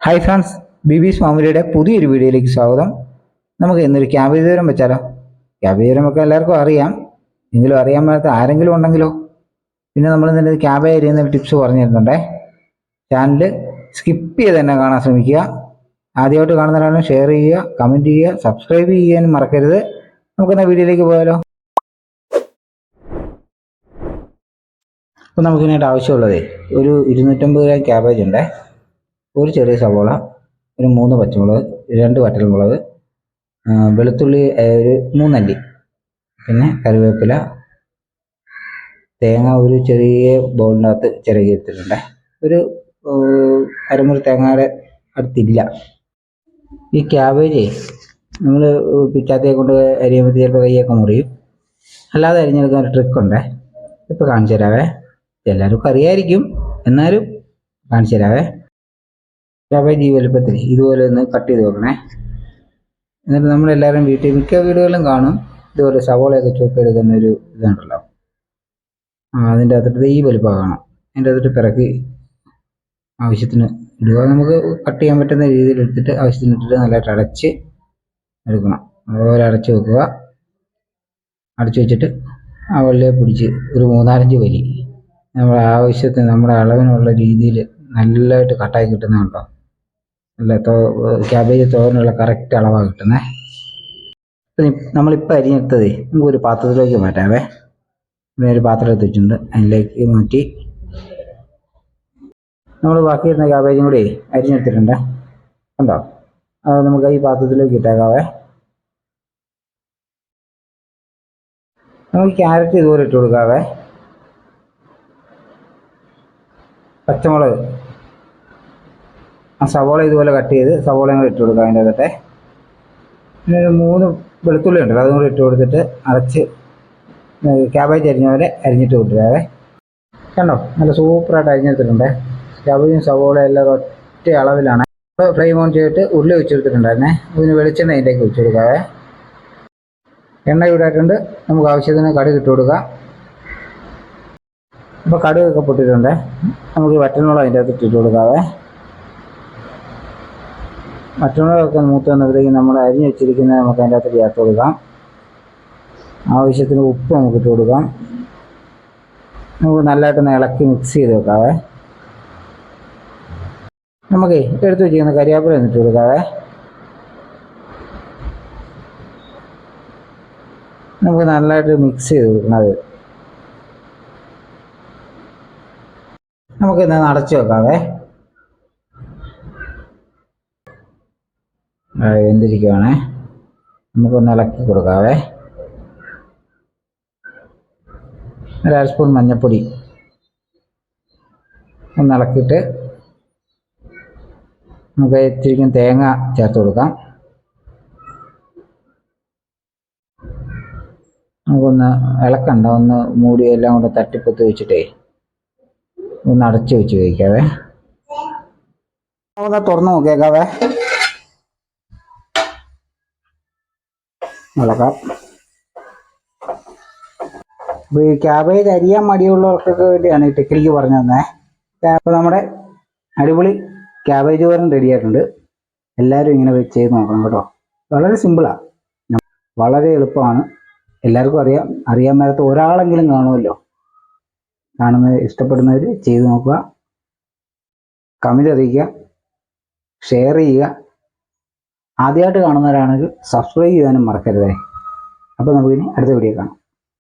Hi friends ബിബീസ് ഫാമിലിയുടെ പുതിയൊരു വീഡിയോയിലേക്ക് സ്വാഗതം. നമുക്ക് ഇന്നൊരു ക്യാബേജ് വിവരം വെച്ചാലോ? ക്യാബേജ് വിവരമൊക്കെ എല്ലാവർക്കും അറിയാം. എങ്കിലും അറിയാൻ മേലാത്ത ആരെങ്കിലും ഉണ്ടെങ്കിലോ? പിന്നെ നമ്മൾ ഇന്നലെ ക്യാബേജ് അരിയുന്ന ടിപ്സ് പറഞ്ഞു തരുന്നുണ്ടേ ചാനൽ സ്കിപ്പ് ചെയ്ത് തന്നെ കാണാൻ ശ്രമിക്കുക. ആദ്യമായിട്ട് കാണുന്നവരാണ് ഷെയർ ചെയ്യുക കമന്റ് ചെയ്യുക സബ്സ്ക്രൈബ് ചെയ്യാനും മറക്കരുത്. നമുക്കെന്നാൽ വീഡിയോയിലേക്ക് പോയാലോ? അപ്പോൾ നമുക്കിതിനായിട്ട് ആവശ്യമുള്ളതേ ഒരു ഇരുന്നൂറ്റമ്പത് ഗ്രാം ക്യാബേജ് ഉണ്ടേ. ഒരു ചെറിയ സവോള ഒരു മൂന്ന് പച്ചമുളക് രണ്ട് വറ്റൽമുളക് മുളക് വെളുത്തുള്ളി ഒരു മൂന്നല്ലി പിന്നെ കറിവേപ്പില തേങ്ങ ഒരു ചെറിയ ബൗളിനകത്ത് ചിരകി എടുത്തിട്ടുണ്ട്. ഒരു അരമുറി തേങ്ങയുടെ അടുത്തില്ല. ഈ ക്യാബേജ് നമ്മൾ പിറ്റാത്തേ കൊണ്ട് അരിയുമ്പോഴത്തേക്ക് ചിലപ്പോൾ കൈയൊക്കെ മുറിയും. അല്ലാതെ അരിഞ്ഞെടുക്കാൻ ഒരു ട്രിക്കുണ്ട്. ഇപ്പോൾ കാണിച്ചു തരാവേ. എല്ലാവർക്കും അറിയായിരിക്കും. എന്നാലും കാണിച്ചു തരാവേ. ക്യാബേജ് ഈ വലുപ്പത്തിൽ ഇതുപോലെ ഒന്ന് കട്ട് ചെയ്ത് വെക്കണേ. എന്നിട്ട് നമ്മളെല്ലാവരും വീട്ടിൽ മിക്ക വീടുകളിലും കാണും ഇതുപോലെ സവോളയൊക്കെ ചുവപ്പെടുക്കുന്ന ഒരു ഇതുണ്ടല്ലോ. അതിന്റെ അകത്തിട്ട് ഈ വലുപ്പം കാണാം അതിന്റെ അകത്തിട്ട് പിറക്കി ആവശ്യത്തിന് ഇടുക. നമുക്ക് കട്ട് ചെയ്യാൻ പറ്റുന്ന രീതിയിൽ എടുത്തിട്ട് ആവശ്യത്തിന് ഇട്ടിട്ട് നല്ലതായിട്ട് അടച്ച് എടുക്കണം. അതുപോലെ അടച്ച് വെക്കുക. അടച്ച് വെച്ചിട്ട് ആ വള്ളിയെ പിടിച്ച് ഒരു മൂന്നാലഞ്ച് വലി. നമ്മുടെ ആവശ്യത്തിന് നമ്മുടെ അളവിനുള്ള രീതിയിൽ നല്ലതായിട്ട് കട്ടായി കിട്ടുന്നുണ്ടോ നല്ല തോ ക്യാബേജ് തോരനുള്ള കറക്റ്റ് അളവാണ് കിട്ടുന്നത് നമ്മളിപ്പോൾ അരിഞ്ഞെടുത്തതേ നമുക്ക് ഒരു പാത്രത്തിലേക്ക് മാറ്റാവേ. ഇവിടെ ഒരു പാത്രം എടുത്ത് വെച്ചിട്ടുണ്ട് അതിലേക്ക് മാറ്റി. നമ്മൾ ബാക്കി വരുന്ന ക്യാബേജും കൂടി അരിഞ്ഞെടുത്തിട്ടുണ്ട്. കണ്ടോ? അത് നമുക്ക് ഈ പാത്രത്തിലേക്ക് ഇട്ടേക്കാവേ. നമുക്ക് ക്യാരറ്റ് ഇതുപോലെ ഇട്ട് കൊടുക്കാവേ. പച്ചമുളക്. ആ സവോള ഇതുപോലെ കട്ട് ചെയ്ത് സവോളയും കൂടെ ഇട്ട് കൊടുക്കുക അതിന്റെ അകത്തെ. പിന്നെ ഒരു മൂന്ന് വെളുത്തുള്ളി ഉണ്ടല്ലോ അതും കൂടി ഇട്ട് കൊടുത്തിട്ട് അരച്ച് ക്യാബേജ് അരിഞ്ഞ പോലെ അരിഞ്ഞിട്ട് വിട്ടുകാവേ കണ്ടോ? നല്ല സൂപ്പറായിട്ട് അരിഞ്ഞെടുത്തിട്ടുണ്ട്. ക്യാബേജും സവോള എല്ലാം ഒറ്റ അളവിലാണ്. ഫ്ലെയിം ഓൺ ചെയ്തിട്ട് ഉള്ളി വെച്ചെടുത്തിട്ടുണ്ടായിരുന്നേ അതിന് വെളിച്ചെണ്ണ അതിലേക്ക് വെച്ച് കൊടുക്കാവേ. എണ്ണ ചൂടായിട്ടുണ്ട്. നമുക്ക് ആവശ്യത്തിന് കടുക് ഇട്ട് കൊടുക്കാം. അപ്പോൾ കടുകൊക്കെ പൊട്ടിയിട്ടുണ്ട്. നമുക്ക് ഈ വറ്റൽമുളക് അതിന്റെ അകത്ത് ഇട്ടിട്ട് കൊടുക്കാവേ. വറ്റൽമുളകൊക്കെ മൂത്ത് വന്നപ്പോഴത്തേക്കും നമ്മൾ അരിഞ്ഞ് വെച്ചിരിക്കുന്നത് നമുക്ക് അതിന്റെ അകത്ത് ചേർത്ത് കൊടുക്കാം. ആവശ്യത്തിന് ഉപ്പ് നമുക്ക് ഇട്ട് കൊടുക്കാം. നമുക്ക് നല്ലതായിട്ടൊന്ന് ഇളക്കി മിക്സ് ചെയ്ത് വെക്കാവേ. നമുക്ക് എടുത്ത് വെച്ചിരിക്കുന്ന കരിയാപ്പില എന്നിട്ട് കൊടുക്കാവേ. നമുക്ക് നല്ലതായിട്ട് മിക്സ് ചെയ്ത് കൊടുക്കണത് നമുക്ക് ഇന്ന് അടച്ചു വെക്കാവേ ആ, വെന്തിരിക്കുവാണേ നമുക്കൊന്ന് ഇളക്കി കൊടുക്കാവേ. ഒരു അര സ്പൂൺ മഞ്ഞൾപ്പൊടി ഒന്ന് ഇളക്കിയിട്ട് നമുക്ക് ഇത്തിരിക്കും തേങ്ങ ചേർത്ത് കൊടുക്കാം. നമുക്കൊന്ന് ഇളക്കണ്ട ഒന്ന് മൂടി എല്ലാം കൂടെ തട്ടിപ്പൊത്തി വെച്ചിട്ടേ ഒന്ന് അടച്ചു വെച്ച് കഴിക്കാവേ തുറന്നു നോക്കിയേക്കാവേ. ഇളക്കാം അപ്പോൾ ഈ ക്യാബേജ് അരിയാൻ മടിയുള്ളവർക്കൊക്കെ വേണ്ടിയാണ് ഈ ടെക്നിക്ക് പറഞ്ഞു തന്നെ. അപ്പോൾ നമ്മുടെ അടിപൊളി ക്യാബേജ് തോരൻ റെഡിയായിട്ടുണ്ട് എല്ലാവരും ഇങ്ങനെ വെച്ച് ചെയ്ത് നോക്കണം കേട്ടോ. വളരെ സിമ്പിളാണ് വളരെ എളുപ്പമാണ്. എല്ലാവർക്കും അറിയാം. അറിയാൻ മേലത്ത് ഒരാളെങ്കിലും കാണുമല്ലോ. കാണുന്ന ഇഷ്ടപ്പെടുന്നവർ ചെയ്ത് നോക്കുക. കമന്റ് അറിയിക്കുക. ഷെയർ ചെയ്യുക. ആദ്യമായിട്ട് കാണുന്നവരാണെങ്കിൽ സബ്സ്ക്രൈബ് ചെയ്യാനും മറക്കരുതേ. അപ്പോൾ നമുക്കിനി അടുത്ത വീഡിയോ കാണാം.